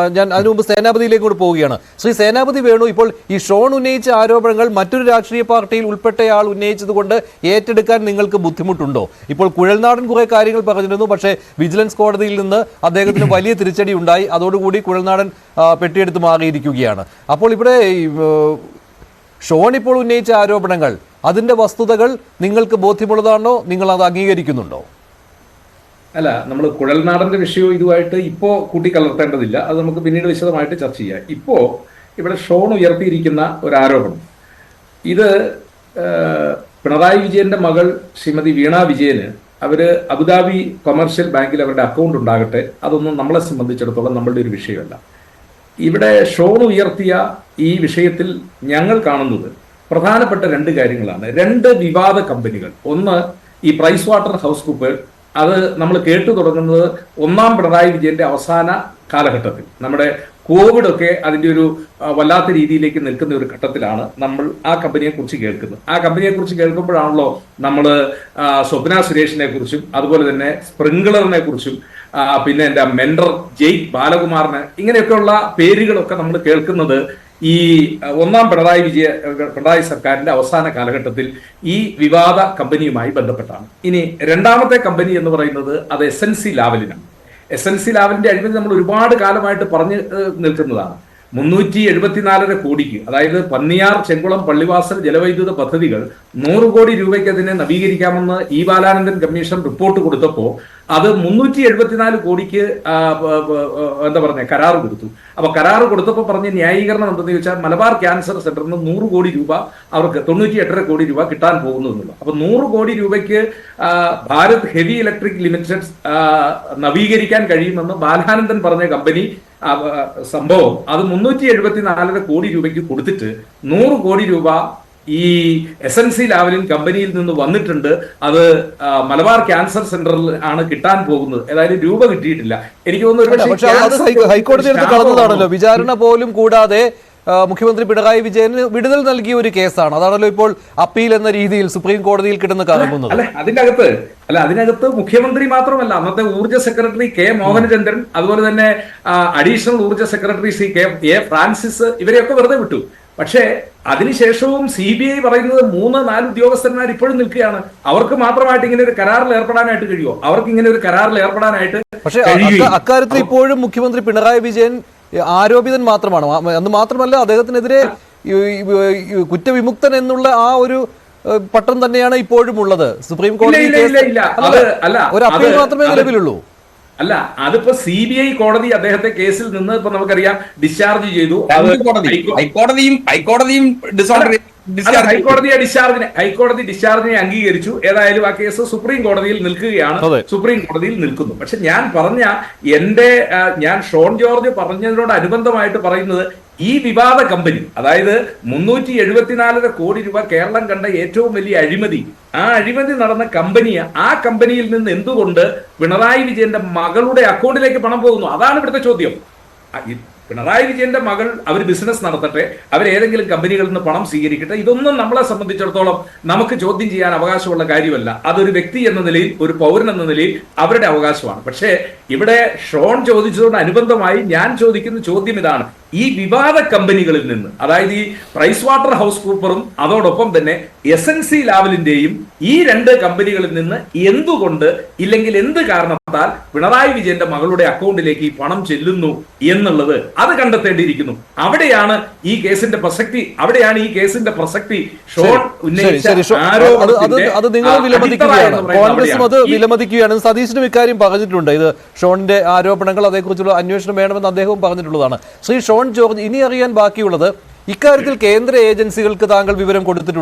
ഞാൻ അതിനു മുമ്പ് സേനാപതിയിലേക്ക് കൂടി പോവുകയാണ്. ശ്രീ സേനാപതി വേണു ഇപ്പോൾ ഈ ഷോൺ ഉന്നയിച്ച ആരോപണങ്ങൾ മറ്റൊരു രാഷ്ട്രീയ പാർട്ടിയിൽ ഉൾപ്പെട്ടയാൾ ഉന്നയിച്ചതുകൊണ്ട് ഏറ്റെടുക്കാൻ നിങ്ങൾക്ക് ബുദ്ധിമുട്ടുണ്ടോ? ഇപ്പോൾ കുഴൽനാടൻ കുറെ കാര്യങ്ങൾ പറഞ്ഞിരുന്നു പക്ഷേ വിജിലൻസ് കോടതിയിൽ നിന്ന് അദ്ദേഹത്തിന് വലിയ തിരിച്ചടി ഉണ്ടായി. അതോടുകൂടി കുഴൽനാടൻ പെട്ടിയെടുത്ത് മാറിയിരിക്കുകയാണ്. അപ്പോൾ ഇവിടെ ഷോൺ ഇപ്പോൾ ഉന്നയിച്ച ആരോപണങ്ങൾ അതിന്റെ വസ്തുതകൾ നിങ്ങൾക്ക് ബോധ്യമുള്ളതാണോ? നിങ്ങൾ അത് അംഗീകരിക്കുന്നുണ്ടോ? അല്ല നമ്മൾ കുഴൽനാടന്റെ വിഷയവും ഇതുമായിട്ട് ഇപ്പോൾ കൂട്ടിക്കലർത്തേണ്ടതില്ല. അത് നമുക്ക് പിന്നീട് വിശദമായിട്ട് ചർച്ച ചെയ്യാം. ഇപ്പോൾ ഇവിടെ ഷോൺ ഉയർത്തിയിരിക്കുന്ന ഒരു ആരോപണം. ഇത് പിണറായി വിജയന്റെ മകൾ ശ്രീമതി വീണ വിജയന് അവർ അബുദാബി കൊമേഴ്ഷ്യൽ ബാങ്കിൽ അവരുടെ അക്കൗണ്ട് ഉണ്ടാകട്ടെ അതൊന്നും നമ്മളെ സംബന്ധിച്ചിടത്തോളം നമ്മളുടെ ഒരു വിഷയമല്ല. ഇവിടെ ഷോൺ ഉയർത്തിയ ഈ വിഷയത്തിൽ ഞങ്ങൾ കാണുന്നത് പ്രധാനപ്പെട്ട രണ്ട് കാര്യങ്ങളാണ്. രണ്ട് വിവാദ കമ്പനികൾ. ഒന്ന് ഈ പ്രൈസ് വാട്ടർ ഹൗസ് കൂപ്പർ അത് നമ്മൾ കേട്ടു തുടങ്ങുന്നത് ഒന്നാം പിണറായി വിജയന്റെ അവസാന കാലഘട്ടത്തിൽ. നമ്മുടെ കോവിഡ് ഒക്കെ അതിന്റെ ഒരു വല്ലാത്ത രീതിയിലേക്ക് നിൽക്കുന്ന ഒരു ഘട്ടത്തിലാണ് നമ്മൾ ആ കമ്പനിയെ കുറിച്ച് കേൾക്കുന്നത്. ആ കമ്പനിയെ കുറിച്ച് കേൾക്കുമ്പോഴാണല്ലോ നമ്മൾ സ്വപ്ന സുരേഷിനെ കുറിച്ചും അതുപോലെ തന്നെ സ്പ്രിംഗ്ലറിനെ കുറിച്ചും പിന്നെ എന്റെ മെൻഡർ ജയ് ബാലകുമാറിനെ ഇങ്ങനെയൊക്കെയുള്ള പേരുകളൊക്കെ നമ്മൾ കേൾക്കുന്നത് ഈ ഒന്നാം പിണറായി വിജയ പിണറായി സർക്കാരിന്റെ അവസാന കാലഘട്ടത്തിൽ ഈ വിവാദ കമ്പനിയുമായി ബന്ധപ്പെട്ടാണ്. ഇനി രണ്ടാമത്തെ കമ്പനി എന്ന് പറയുന്നത് അത് എസ് എൻ സി ലാവലിനാണ്. എസ് എൻ സി ലാവലിന്റെ അഴിമതി നമ്മൾ ഒരുപാട് കാലമായിട്ട് പറഞ്ഞു നിൽക്കുന്നതാണ്. മുന്നൂറ്റി എഴുപത്തിനാലര കോടിക്ക് അതായത് പന്നിയാർ ചെങ്കുളം പള്ളിവാസൽ ജലവൈദ്യുത പദ്ധതികൾ നൂറ് കോടി രൂപയ്ക്ക് അതിനെ നവീകരിക്കാമെന്ന് ഇ ബാലാനന്ദൻ കമ്മീഷൻ റിപ്പോർട്ട് കൊടുത്തപ്പോൾ അത് മുന്നൂറ്റി എഴുപത്തിനാല് കോടിക്ക് എന്താ പറഞ്ഞ കരാർ കൊടുത്തു. അപ്പൊ കരാർ കൊടുത്തപ്പോൾ പറഞ്ഞ ന്യായീകരണം എന്തെന്ന് ചോദിച്ചാൽ മലബാർ ക്യാൻസർ സെന്ററിന് നൂറ് കോടി രൂപ അവർക്ക് തൊണ്ണൂറ്റി എട്ടര കോടി രൂപ കിട്ടാൻ പോകുന്നു എന്നുള്ളത് അപ്പൊ നൂറ് കോടി രൂപയ്ക്ക് ഭാരത് ഹെവി ഇലക്ട്രിക് ലിമിറ്റഡ് നവീകരിക്കാൻ കഴിയുമെന്ന് ബാലാനന്ദൻ പറഞ്ഞ കമ്പനി സംഭവം. അത് മുന്നൂറ്റി എഴുപത്തിനാലര കോടി രൂപയ്ക്ക് കൊടുത്തിട്ട് നൂറ് കോടി രൂപ ഈ എസ് എൻ സി ലാവലിൻ കമ്പനിയിൽ നിന്ന് വന്നിട്ടുണ്ട്. അത് മലബാർ ക്യാൻസർ സെന്ററിൽ ആണ് കിട്ടാൻ പോകുന്നത്. ഏതായാലും രൂപ കിട്ടിയിട്ടില്ല. എനിക്ക് തോന്നുന്നു ഹൈക്കോടതി കടന്നതാണല്ലോ. വിചാരണ പോലും കൂടാതെ മുഖ്യമന്ത്രി പിണറായി വിജയന് വിടുതൽ നൽകിയ ഒരു കേസാണ്. അതാണല്ലോ ഇപ്പോൾ അപ്പീൽ എന്ന രീതിയിൽ സുപ്രീം കോടതിയിൽ കിടന്ന് കറങ്ങുന്നത്. അല്ല അതിന്റെ അകത്ത് അല്ല അതിനകത്ത് മുഖ്യമന്ത്രി മാത്രമല്ല അന്നത്തെ ഊർജ സെക്രട്ടറി കെ മോഹനചന്ദ്രൻ അതുപോലെ തന്നെ അഡീഷണൽ ഊർജ secretary C K A Francis ഇവരെയൊക്കെ വെറുതെ വിട്ടു. പക്ഷേ അതിനുശേഷവും സി ബി ഐ പറയുന്നത് മൂന്ന് നാല് ഉദ്യോഗസ്ഥന്മാർ ഇപ്പോഴും നിൽക്കുകയാണ്. അവർക്ക് മാത്രമായിട്ട് ഇങ്ങനെ ഒരു കരാറിൽ ഏർപ്പെടാനായിട്ട് കഴിയുമോ? അവർക്ക് ഇങ്ങനെ ഒരു കരാറിൽ ഏർപ്പെടാനായിട്ട് പക്ഷേ അക്കാര്യത്തിൽ ഇപ്പോഴും മുഖ്യമന്ത്രി പിണറായി വിജയൻ ആരോപിതൻ മാത്രമാണ്. അന്ന് മാത്രമല്ല അദ്ദേഹത്തിനെതിരെ കുറ്റവിമുക്തൻ എന്നുള്ള ആ ഒരു പട്ടം തന്നെയാണ് ഇപ്പോഴും ഉള്ളത്. സുപ്രീം കോടതി ഒരു അപ്പീൽ മാത്രമേ നിലവിലുള്ളൂ. അല്ല അതിപ്പോ സി ബി ഐ കോടതി അദ്ദേഹത്തെ കേസിൽ നിന്ന് ഇപ്പൊ നമുക്കറിയാം ഡിസ്ചാർജ് ചെയ്തു. ഹൈക്കോടതിയും ഹൈക്കോടതിയും ഹൈക്കോടതിയെ ഡിസ്ചാർജിനെ ഹൈക്കോടതി ഡിസ്ചാർജിനെ അംഗീകരിച്ചു. ഏതായാലും ആ കേസ് സുപ്രീം കോടതിയിൽ നിൽക്കുകയാണ്. സുപ്രീം കോടതിയിൽ നിൽക്കുന്നു. പക്ഷെ ഞാൻ പറഞ്ഞ എന്റെ ഞാൻ ഷോൺ ജോർജ് പറഞ്ഞതിനോട് അനുബന്ധമായിട്ട് പറയുന്നത് ഈ വിവാദ കമ്പനി അതായത് മുന്നൂറ്റി എഴുപത്തിനാലര കോടി രൂപ കേരളം കണ്ട ഏറ്റവും വലിയ അഴിമതി ആ അഴിമതി നടന്ന കമ്പനിയെ ആ കമ്പനിയിൽ നിന്ന് എന്തുകൊണ്ട് പിണറായി വിജയന്റെ മകളുടെ അക്കൗണ്ടിലേക്ക് പണം പോകുന്നു? അതാണ് ഇവിടുത്തെ ചോദ്യം. പിണറായി വിജയന്റെ മകൾ അവർ ബിസിനസ് നടത്തട്ടെ അവർ ഏതെങ്കിലും കമ്പനികളിൽ നിന്ന് പണം സ്വീകരിക്കട്ടെ ഇതൊന്നും നമ്മളെ സംബന്ധിച്ചിടത്തോളം നമുക്ക് ചോദ്യം ചെയ്യാൻ അവകാശമുള്ള കാര്യമല്ല. അതൊരു വ്യക്തി എന്ന നിലയിൽ ഒരു പൗരൻ എന്ന നിലയിൽ അവരുടെ അവകാശമാണ്. പക്ഷേ ഇവിടെ ഷോൺ ചോദിച്ചതോട് അനുബന്ധമായി ഞാൻ ചോദിക്കുന്ന ചോദ്യം ഇതാണ്. ഈ വിവാദ കമ്പനികളിൽ നിന്ന് അതായത് ഈ പ്രൈസ് വാട്ടർ ഹൗസ് കൂപ്പറും അതോടൊപ്പം തന്നെ എസ് എൻ സി ലാവലിന്റെയും ഈ രണ്ട് കമ്പനികളിൽ നിന്ന് എന്തുകൊണ്ട് ഇല്ലെങ്കിൽ എന്ത് കാരണത്താൽ പിണറായി വിജയന്റെ മകളുടെ അക്കൗണ്ടിലേക്ക് ഈ പണം ചെല്ലുന്നു എന്നുള്ളത് അത് കണ്ടെത്തേണ്ടിയിരിക്കുന്നു. അവിടെയാണ് ഈ കേസിന്റെ പ്രസക്തി അവിടെയാണ് ഈ കേസിന്റെ പ്രസക്തി ഷോൺ ഉന്നയിച്ചാണ് ഉന്നയിച്ച കോൺഗ്രസും അത് വിലമതിക്കുകയാണ്. സതീശനും ഇക്കാര്യം പറഞ്ഞിട്ടുണ്ട്. ഇത് ഷോണിന്റെ ആരോപണങ്ങൾ അതേക്കുറിച്ചുള്ള അന്വേഷണം വേണമെന്ന് അദ്ദേഹവും പറഞ്ഞിട്ടുള്ളതാണ്. ശ്രീ ഷോൺ ജോർജ് ഇനി അറിയാൻ ബാക്കിയുള്ളത് ഇക്കാര്യത്തിൽ കേന്ദ്ര ഏജൻസികൾക്ക് താങ്കൾ വിവരം കൊടുത്തിട്ടുണ്ട്.